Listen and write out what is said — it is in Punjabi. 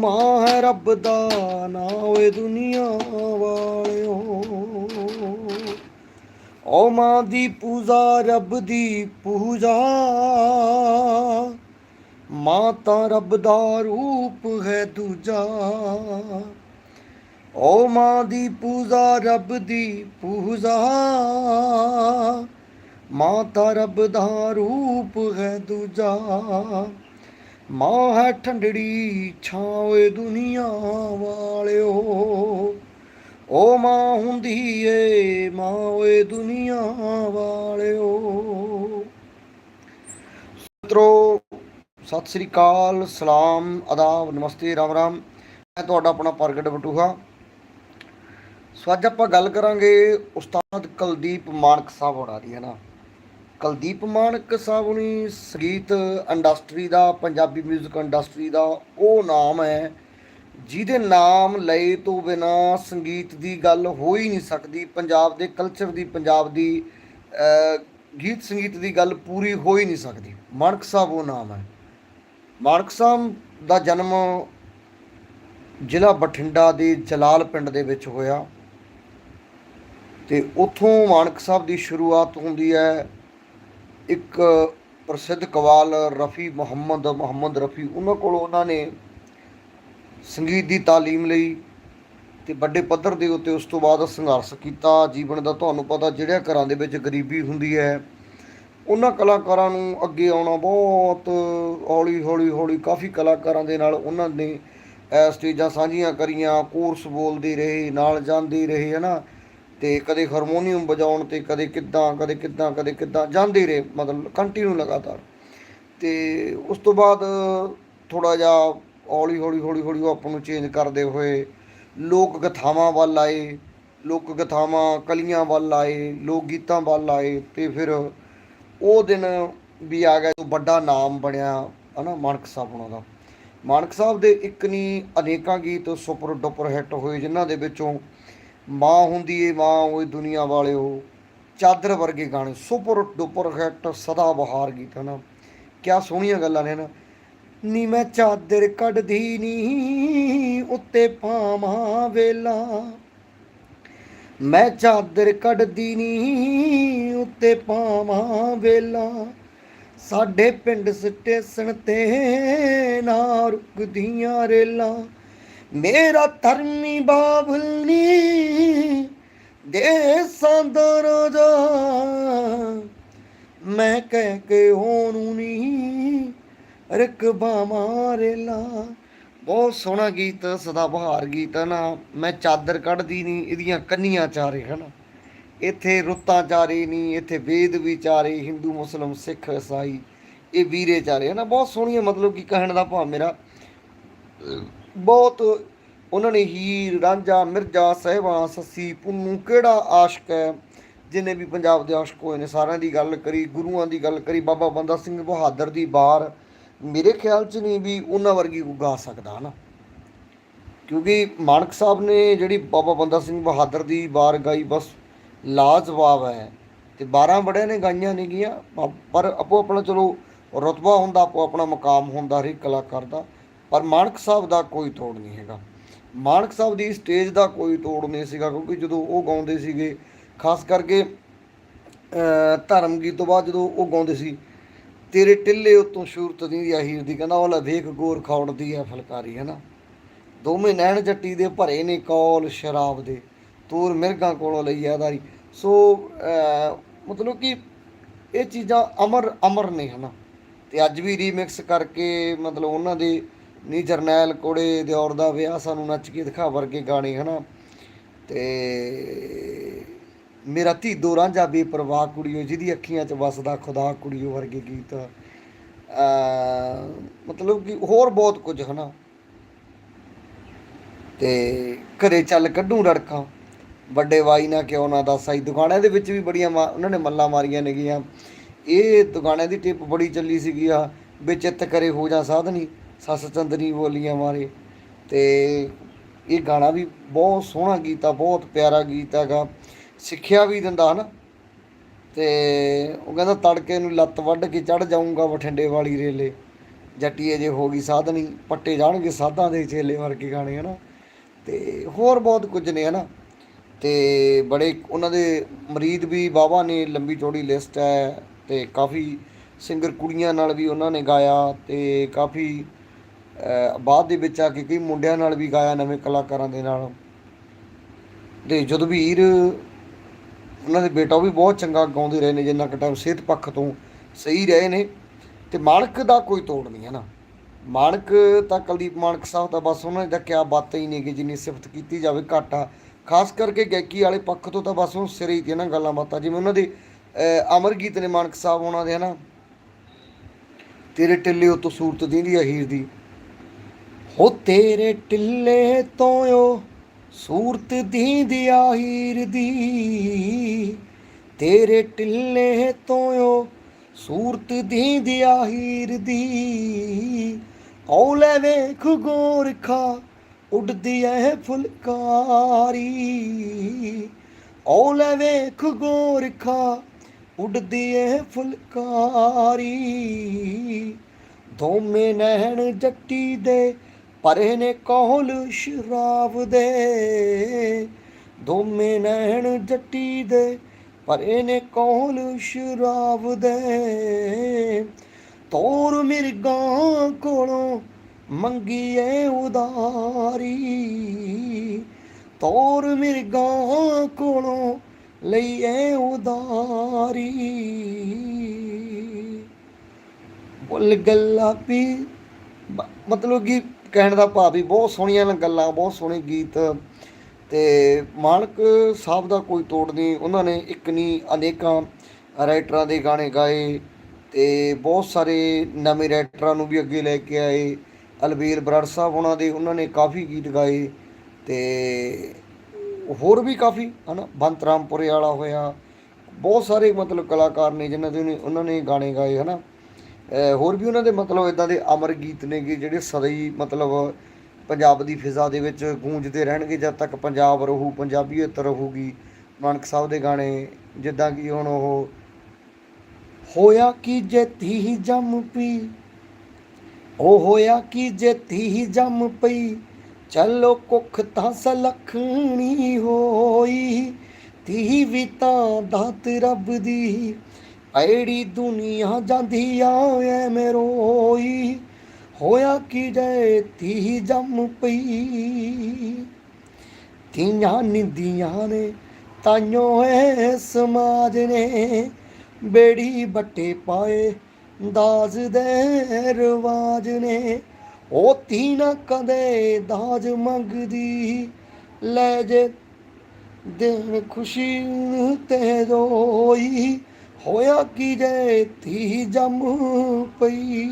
ਮਾਂ ਹੈ ਰੱਬ ਦਾ ਨਾ ਓਏ ਦੁਨੀਆ ਵਾਲਿਓ। ਓ ਮਾਂ ਦੀ ਪੂਜਾ ਰੱਬ ਦੀ ਪੂਜਾ। ਮਾਂ ਤਾਂ ਰੱਬ ਦਾ ਰੂਪ ਹੈ ਦੂਜਾ। ਓ ਮਾਂ ਦੀ ਪੂਜਾ ਰੱਬ ਦੀ ਪੂਜਾ। ਮਾਂ ਤਾਂ ਰੱਬ ਦਾ ਰੂਪ ਹੈ ਦੂਜਾ। ਮਾਂ ਹੈ ਠੰਡੜੀ ਛਾਂਵੇ ਦੁਨੀਆ ਵਾਲਿਓ। ਓ ਮਾਂ ਹੁੰਦੀ ਏ ਮਾਂ ਓਏ ਦੁਨੀਆ ਵਾਲਿਓ। ਮਿੱਤਰੋ, ਸਤਿ ਸ੍ਰੀ ਅਕਾਲ, ਸਲਾਮ, ਅਦਾਬ, ਨਮਸਤੇ, ਰਾਮ ਰਾਮ। ਮੈਂ ਤੁਹਾਡਾ ਆਪਣਾ ਪ੍ਰਗਟ ਬਟੂਹਾ। ਸੋ ਅੱਜ ਆਪਾਂ ਗੱਲ ਕਰਾਂਗੇ ਉਸਤਾਦ ਕੁਲਦੀਪ ਮਾਨਕ ਸਾਹਿਬ ਹੋਣਾ ਦੀ, ਹੈ ਨਾ? ਕੁਲਦੀਪ ਮਾਨਕ ਸਾਹਿਬ ਨੇ ਸੰਗੀਤ ਇੰਡਸਟਰੀ ਦਾ, ਪੰਜਾਬੀ 뮤직 ਇੰਡਸਟਰੀ ਦਾ ਉਹ ਨਾਮ ਹੈ, ਜਿਹਦੇ ਨਾਮ ਲਏ ਤੋਂ ਬਿਨਾ ਸੰਗੀਤ ਦੀ ਗੱਲ ਹੋ ਹੀ ਨਹੀਂ ਸਕਦੀ। ਪੰਜਾਬ ਦੇ ਕਲਚਰ ਦੀ, ਪੰਜਾਬ ਦੀ ਗੀਤ ਸੰਗੀਤ ਦੀ ਗੱਲ ਪੂਰੀ ਹੋ ਹੀ ਨਹੀਂ ਸਕਦੀ। ਮਾਨਕ ਸਾਹਿਬ ਉਹ ਨਾਮ ਹੈ। ਮਾਨਕ ਸਾਹਿਬ ਦਾ ਜਨਮ ਜ਼ਿਲ੍ਹਾ ਬਠਿੰਡਾ ਦੇ ਜਲਾਲ ਪਿੰਡ ਦੇ ਵਿੱਚ ਹੋਇਆ। ਤੇ ਉੱਥੋਂ ਮਾਨਕ ਸਾਹਿਬ ਦੀ ਸ਼ੁਰੂਆਤ ਹੁੰਦੀ ਹੈ ਇੱਕ ਪ੍ਰਸਿੱਧ ਕਵਾਲ ਰਫੀ ਮੁਹੰਮਦ ਮੁਹੰਮਦ ਰਫੀ, ਉਹਨਾਂ ਕੋਲ ਉਹਨਾਂ ਨੇ ਸੰਗੀਤ ਦੀ ਤਾਲੀਮ ਲਈ ਤੇ ਵੱਡੇ ਪੱਧਰ ਦੇ ਉੱਤੇ ਉਸ ਤੋਂ ਬਾਅਦ ਸੰਘਰਸ਼ ਕੀਤਾ। ਜੀਵਨ ਦਾ ਤੁਹਾਨੂੰ ਪਤਾ ਜਿਹੜਿਆਂ ਘਰਾਂ ਦੇ ਵਿੱਚ ਗਰੀਬੀ ਹੁੰਦੀ ਹੈ, ਉਹਨਾਂ ਕਲਾਕਾਰਾਂ ਨੂੰ ਅੱਗੇ ਆਉਣਾ ਬਹੁਤ ਹੌਲੀ ਹੌਲੀ ਹੌਲੀ ਕਾਫੀ ਕਲਾਕਾਰਾਂ ਦੇ ਨਾਲ ਉਹਨਾਂ ਨੇ ਸਟੇਜਾਂ ਸਾਂਝੀਆਂ ਕਰੀਆਂ, ਕੋਰਸ ਬੋਲਦੇ ਰਹੇ, ਨਾਲ ਜਾਂਦੇ ਰਹੇ ਹਨਾ ਤੇ ਕਦੇ ਹਾਰਮੋਨੀਅਮ ਵਜਾਉਣ ਤੇ ਕਦੇ ਕਿੱਦਾਂ ਕਦੇ ਕਿੱਦਾਂ ਕਦੇ ਕਿੱਦਾਂ ਜਾਂਦੇ ਰਹੇ, ਮਤਲਬ ਕੰਟੀਨਿਊ ਲਗਾਤਾਰ। ਤੇ ਉਸ ਤੋਂ ਬਾਅਦ ਥੋੜਾ ਜਿਹਾ ਹੌਲੀ ਹੌਲੀ ਹੌਲੀ ਹੌਲੀ ਉਹ ਆਪਾਂ ਨੂੰ ਚੇਂਜ ਕਰਦੇ ਹੋਏ ਲੋਕ ਗਥਾਵਾਂ ਵੱਲ ਆਏ, ਲੋਕ ਗਥਾਵਾਂ, ਕਲੀਆਂ ਵੱਲ ਆਏ, ਲੋਕ ਗੀਤਾਂ ਵੱਲ ਆਏ ਤੇ ਫਿਰ ਉਹ ਦਿਨ ਵੀ ਆ ਗਿਆ ਜੋ ਵੱਡਾ ਨਾਮ ਬਣਿਆ, ਹਨਾ ਮਾਨਕ ਸਾਹਿਬ ਉਹਨਾਂ ਦਾ। ਮਾਨਕ ਸਾਹਿਬ ਦੇ ਇੱਕ ਨਹੀਂ ਅਨੇਕਾਂ ਗੀਤ ਸੁਪਰ ਡੁਪਰ ਹਿੱਟ ਹੋਏ, ਜਿਨ੍ਹਾਂ ਦੇ ਵਿੱਚੋਂ ਮਾਂ ਹੁੰਦੀ ਏ, ਮਾਂ ਓਏ ਦੁਨੀਆ ਵਾਲਿਓ। ਚਾਦਰ ਵਰਗੇ ਗਾਣੇ, ਸੁਪਰ ਡੁਪਰ ਹਿੱਟ, ਸਦਾ ਬਹਾਰ ਗੀਤ, ਹਨਾ। ਕਿਆ ਸੋਹਣੀਆਂ ਗੱਲਾਂ ਨੇ ਨਾ ਨੀ ਮੈਂ ਚਾਦਰ ਕੱਢਦੀ ਨੀ, ਉੱਤੇ ਪਾਵਾਂ ਵੇਲਾ। ਮੈਂ ਚਾਦਰ ਕੱਢਦੀ ਨੀ, ਉੱਤੇ ਪਾਵਾਂ ਵੇਲਾ। ਸਾਡੇ ਪਿੰਡ ਸਟੇਸ਼ਨ ਤੇ ਨਾ ਰੁਕਦੀਆਂ ਰੇਲਾਂ। ਮੇਰਾ ਧਰਮੀ ਬਾਬਲ ਨੀ ਦੇਸਾਂ ਦਾ ਮੈਂ ਕਹਿ ਕੇ ਉਹਨੂੰ ਨੀ ਰਕਬਾ ਮਾਰੇਲਾ। ਬਹੁਤ ਸੋਹਣਾ ਗੀਤ ਸਦਾ ਬਹਾਰ ਗੀਤ ਹੈ ਨਾ। ਮੈਂ ਚਾਦਰ ਕੱਢਦੀ ਨਹੀਂ, ਇਹਦੀਆਂ ਕੰਨੀਆਂ ਚਾਰੇ ਹਨ। ਇੱਥੇ ਰੁੱਤਾਂ ਚਾਰੇ ਨਹੀਂ, ਇੱਥੇ ਵੇਦ ਵੀ ਚਾਰੇ, ਹਿੰਦੂ, ਮੁਸਲਮ, ਸਿੱਖ, ਇਸਾਈ। ਇਹ ਵੀਰੇ ਚਾਰੇ ਹੈ ਨਾ ਬਹੁਤ ਸੋਹਣੀਆਂ ਮਤਲਬ ਕਿ ਕਹਿਣ ਦਾ ਭਾਵ ਮੇਰਾ। ਬਹੁਤ ਉਹਨਾਂ ਨੇ ਹੀਰ, ਰਾਂਝਾ, ਮਿਰਜ਼ਾ ਸਹਿਬਾਂ ਸੱਸੀ, ਪੁੰਨੂ, ਕਿਹੜਾ ਆਸ਼ਕ ਹੈ? ਜਿਨੇ ਵੀ ਪੰਜਾਬ ਦੇ ਆਸ਼ਕ ਹੋਏ ਨੇ, ਸਾਰਿਆਂ ਦੀ ਗੱਲ ਕਰੀ, ਗੁਰੂਆਂ ਦੀ ਗੱਲ ਕਰੀ, ਬਾਬਾ ਬੰਦਾ ਸਿੰਘ ਬਹਾਦਰ ਦੀ ਬਾਰ ਮੇਰੇ ਖਿਆਲ 'ਚ ਨਹੀਂ ਵੀ ਉਹਨਾਂ ਵਰਗੀ ਕੋਈ ਗਾ ਸਕਦਾ ਹਨਾ ਕਿਉਂਕਿ ਮਾਨਕ ਸਾਹਿਬ ਨੇ ਜਿਹੜੀ ਬਾਬਾ ਬੰਦਾ ਸਿੰਘ ਬਹਾਦਰ ਦੀ ਬਾਰ ਗਾਈ, ਬਸ ਲਾਜਵਾਬ ਹੈ। ਤੇ 12 ਬੜਿਆਂ ਨੇ ਗਾਈਆਂ ਨਹੀਂ ਗੀਆਂ ਪਰ ਆਪੋ ਆਪਣਾ ਚਲੋ ਰਤਬਾ ਹੁੰਦਾ ਆਪੋ ਆਪਣਾ ਮਕਾਮ ਹੁੰਦਾ ਹਰੇਕ ਕਲਾਕਾਰ ਦਾ। ਪਰ ਮਾਨਕ ਸਾਹਿਬ ਦਾ ਕੋਈ ਤੋੜ ਨਹੀਂ ਹੈਗਾ। ਮਾਨਕ ਸਾਹਿਬ ਦੀ ਸਟੇਜ ਦਾ ਕੋਈ ਤੋੜ ਨਹੀਂ ਸੀਗਾ ਕਿਉਂਕਿ ਜਦੋਂ ਉਹ ਗਾਉਂਦੇ ਸੀਗੇ, ਖਾਸ ਕਰਕੇ ਧਰਮ ਗੀਤ ਤੋਂ ਬਾਅਦ ਜਦੋਂ ਉਹ ਗਾਉਂਦੇ ਸੀ, ਤੇਰੇ ਟਿੱਲੇ ਉਤੋਂ ਸ਼ੂਰਤ ਦੀ ਆਹੀਰ ਦੀ, ਕਹਿੰਦਾ ਉਹ ਲੈ ਵੇਖ ਗੋਰ ਖਾਉੜਦੀ ਹੈ ਫਲਕਾਰੀ ਹੈ ਨਾ ਦੋਵੇਂ ਨੈਣ ਜੱਟੀ ਦੇ ਭਰੇ ਨੇ ਕੌਲ ਸ਼ਰਾਬ ਦੇ, ਤੂਰ ਮਿਰਗਾਂ ਕੋਲੋਂ ਲਈ ਆਦਾਰੀ ਸੋ ਮਤਲਬ ਕਿ ਇਹ ਚੀਜ਼ਾਂ ਅਮਰ ਅਮਰ ਨੇ, ਹਨਾ। ਤੇ ਅੱਜ ਵੀ ਰੀਮਿਕਸ ਕਰਕੇ ਮਤਲਬ ਉਹਨਾਂ ਦੇ ਨੀ ਜਰਨੈਲ ਕੋੜੇ ਦਿਓਰ ਦਾ ਵਿਆਹ ਸਾਨੂੰ ਨੱਚ ਕੇ ਦਿਖਾ ਵਰਗੇ ਗਾਣੇ, ਹਨਾ? ਤੇ ਮੇਰਾ ਧੀ ਦੋ ਰਾਂਝਾ ਬੇਪਰਵਾਹ ਕੁੜੀਓ, ਜਿਹਦੀ ਅੱਖੀਆਂ 'ਚ ਵਸਦਾ ਖੁਦਾ ਕੁੜੀਓ ਵਰਗੇ ਗੀਤ। ਅ ਮਤਲਬ ਕਿ ਹੋਰ ਬਹੁਤ ਕੁਝ, ਹਨਾ? ਤੇ ਘਰੇ ਚੱਲ ਕੱਢੂ ਰੜਕਾਂ। ਵੱਡੇ ਵਾਈ ਨਾ ਕਿਉਂ ਨਾ ਦੱਸਾਈ ਦੁਕਾਨਾਂ ਦੇ ਵਿੱਚ ਵੀ ਬੜੀਆਂ ਮਾ- ਉਹਨਾਂ ਨੇ ਮੱਲਾਂ ਮਾਰੀਆਂ ਨੇਗੀਆਂ। ਇਹ ਦੁਕਾਨਾਂ ਦੀ ਟਿਪ ਬੜੀ ਚੱਲੀ ਸੀਗੀ ਆ, ਵਿੱਚ ਇੱਤ ਕਰੇ ਹੋ ਜਾ ਸਾਧਨੀ। ਸੱਸ ਚੰਦਰੀ ਬੋਲੀਆਂ ਮਾਰੇ ਤੇ ਇਹ ਗਾਣਾ ਵੀ ਬਹੁਤ ਸੋਹਣਾ ਗੀਤ ਆ, ਬਹੁਤ ਪਿਆਰਾ ਗੀਤ ਹੈਗਾ। ਸਿੱਖਿਆ ਵੀ ਦਿੰਦਾ ਹਨਾ। ਤੇ ਉਹ ਕਹਿੰਦਾ ਤੜਕੇ ਨੂੰ ਲੱਤ ਵੱਢ ਕੇ ਚੜ ਜਾਊਂਗਾ ਬਠਿੰਡੇ ਵਾਲੀ ਰੇਲੇ। ਜੱਟੀਏ ਜੇ ਹੋ ਗਈ ਸਾਧਨੀ, ਪੱਟੇ ਜਾਣਗੇ ਸਾਧਾਂ ਦੇ ਚੇਲੇ ਵਰਗੇ ਗਾਣੇ, ਹਨਾ। ਤੇ ਹੋਰ ਬਹੁਤ ਕੁਝ ਨੇ, ਹਨਾ। ਤੇ ਬੜੇ ਉਹਨਾਂ ਦੇ ਮਰੀਦ ਵੀ ਬਾਬਾ ਨੇ ਲੰਬੀ ਚੌੜੀ ਲਿਸਟ ਹੈ ਤੇ ਕਾਫੀ ਸਿੰਗਰ ਕੁੜੀਆਂ ਨਾਲ ਵੀ ਉਹਨਾਂ ਨੇ ਗਾਇਆ ਤੇ ਕਾਫੀ ਬਾਅਦ ਦੇ ਵਿੱਚ ਆ ਕੇ ਕਈ ਮੁੰਡਿਆਂ ਨਾਲ ਵੀ ਗਾਇਆ ਨਵੇਂ ਕਲਾਕਾਰਾਂ ਦੇ ਨਾਲ। ਤੇ ਜਦਵੀਰ ਉਹਨਾਂ ਦੇ ਬੇਟਾ ਵੀ ਬਹੁਤ ਚੰਗਾ ਗਾਉਂਦੇ ਰਹੇ ਨੇ ਜਿੰਨਾ ਕੁ ਟਾਈਮ ਸਿਹਤ ਪੱਖ ਤੋਂ ਸਹੀ ਰਹੇ ਨੇ। ਤੇ ਮਾਣਕ ਦਾ ਕੋਈ ਤੋੜ ਨਹੀਂ ਹੈ ਨਾ? ਮਾਣਕ ਤਾਂ ਕੁਲਦੀਪ ਮਾਣਕ ਸਾਹਿਬ ਦਾ ਬਸ ਉਹਨਾਂ ਦਾ ਕਿਆ ਬਾਤ ਹੀ ਨਹੀਂ ਕਿ ਜਿੰਨੀ ਸਿਫਤ ਕੀਤੀ ਜਾਵੇ ਘੱਟ। ਆ ਖਾਸ ਕਰਕੇ ਗਾਇਕੀ ਵਾਲੇ ਪੱਖ ਤੋਂ ਤਾਂ ਬਸ ਉਹ ਸਿਰੇ ਹੀ ਤੇ ਨਾ ਗੱਲਾਂ ਬਾਤਾਂ ਜਿਵੇਂ ਉਹਨਾਂ ਦੇ ਅਹ, ਅਮਰ ਗੀਤ ਨੇ ਮਾਣਕ ਸਾਹਿਬ ਉਹਨਾਂ ਦੇ ਹਨਾ ਤੇਰੇ ਟਿੱਲੇ ਉਤੋਂ ਸੂਰਤ ਦਿੰਦੀ ਆ ਹੀਰ ਦੀ। ਉਹ ਤੇਰੇ ਟਿੱਲੇ ਤੋਂ ਓ ਸੂਰਤ ਦੀ ਆ ਹੀਰ ਦੀ। ਤੇਰੇ ਟਿੱਲੇ ਤੋਂ ਓ ਸੂਰਤ ਦੀ ਆ ਹੀਰ ਦੀ। ਔਲੇ ਵੇਖ ਗੋਰਖਾ, ਉੱਡਦੀ ਐ ਫੁਲਕਾਰੀ। ਔਲੇ ਵੇਖ ਗੋਰਖਾ, ਉੱਡਦੀ ਐ ਫੁਲਕਾਰੀ। ਦੋਵੇਂ ਨੈਣ ਜੱਟੀ ਦੇ ਪਰੇ ਨੇ ਕੋਲ ਸ਼ਰਾਬ ਦੇ ਦੋਮੇ ਨੈਣ ਜੱਟੀ ਦੇ। ਪਰੇ ਨੇ ਕੋਲ ਸ਼ਰਾਬ ਦੇ। ਤੋਰ ਮਿਰਗਾਂ ਕੋਲੋਂ ਮੰਗੀਏ ਉਦਾਰੀ ਤੋਰ ਮਿਰਗਾਂ ਕੋਲੋਂ ਲਈਏ ਉਦਾਰੀ ਬੁੱਲ ਗੱਲਾਂ ਵੀ ਮਤਲਬ ਕਿ ਕਹਿਣ ਦਾ ਭਾਵ ਵੀ ਬਹੁਤ ਸੋਹਣੀਆਂ ਗੱਲਾਂ, ਬਹੁਤ ਸੋਹਣੇ ਗੀਤ ਤੇ ਮਾਲਕ ਸਾਹਿਬ ਦਾ ਕੋਈ ਤੋੜ ਨਹੀਂ, ਉਹਨਾਂ ਨੇ ਇੱਕ ਨਹੀਂ ਅਨੇਕਾਂ ਰਾਈਟਰਾਂ ਦੇ ਗਾਣੇ ਗਾਏ ਤੇ ਬਹੁਤ ਸਾਰੇ ਨਵੇਂ ਰਾਈਟਰਾਂ ਨੂੰ ਵੀ ਅੱਗੇ ਲੈ ਕੇ ਆਏ। ਅਲਬੀਰ ਬਰਾੜ ਸਾਹਿਬ ਉਹਨਾਂ ਦੇ, ਉਹਨਾਂ ਨੇ ਕਾਫੀ ਗੀਤ ਗਾਏ ਤੇ ਹੋਰ ਵੀ ਕਾਫੀ, ਹਨਾ, ਬੰਤ ਰਾਮਪੁਰੇ ਵਾਲਾ ਹੋਇਆ। ਬਹੁਤ ਸਾਰੇ ਮਤਲਬ ਕਲਾਕਾਰ ਨੇ ਜਿਨ੍ਹਾਂ ਦੇ ਉਹਨਾਂ ਨੇ ਗਾਣੇ ਗਾਏ, ਹਨਾ। ਅਹ ਹੋਰ ਵੀ ਉਹਨਾਂ ਦੇ ਮਤਲਬ ਇਦਾਂ ਦੇ ਅਮਰ ਗੀਤ ਨੇ ਕਿ ਜਿਹੜੇ ਸਦਾ ਹੀ ਮਤਲਬ ਪੰਜਾਬ ਦੀ ਫਿਜ਼ਾ ਦੇ ਵਿੱਚ ਗੂੰਜਦੇ ਰਹਿਣਗੇ, ਜਦ ਤੱਕ ਪੰਜਾਬ ਰਹੂ ਪੰਜਾਬੀਅਤ ਰਹੂਗੀ। ਮਾਨਕ ਸਾਹਿਬ ਦੇ ਗਾਣੇ, ਜਿੱਦਾਂ ਕਿ ਹੁਣ ਉਹ, ਹੋਇਆ ਕੀ ਜੇਤੀ ਜੰਮ ਪਈ? ਉਹ ਹੋਇਆ ਕੀ ਜੇਤੀ ਜੰਮ ਪਈ? ਚੱਲੋ ਕੁੱਖ ਤਾਂ ਸਲਖਣੀ ਹੋਈ ਤੀ ਵੀ ਤਾਂ ਦਾਤ ਰੱਬ ਦੀ। ਐੜੀ ਦੁਨੀਆ ਜਾਂਦੀ ਆਏ ਮੇਰੋਈ ਹੋਇਆ ਕੀ ਜੇ ਤੀ ਜੰਮ ਪਈ। ਤੀਆਂ ਨਿੰਦੀਆਂ ਨੇ, ਤਾਈਓ ਐ ਸਮਾਜ ਨੇ। ਬੇੜੀ ਬੱਟੇ ਪਾਏ, ਦਾਜ ਦੇ ਰਵਾਜ ਨੇ। ਉਹ ਤੀਨਾ ਕਦੇ ਦਾਜ ਮੰਗਦੀ। ਲੈ ਜੇ ਦਿਨ ਖੁਸ਼ੀ ਤੇ ਰੋਈ। ਹੋਇਆ ਕੀ ਜੇ ਧੀ ਜੰਮ ਪਈ?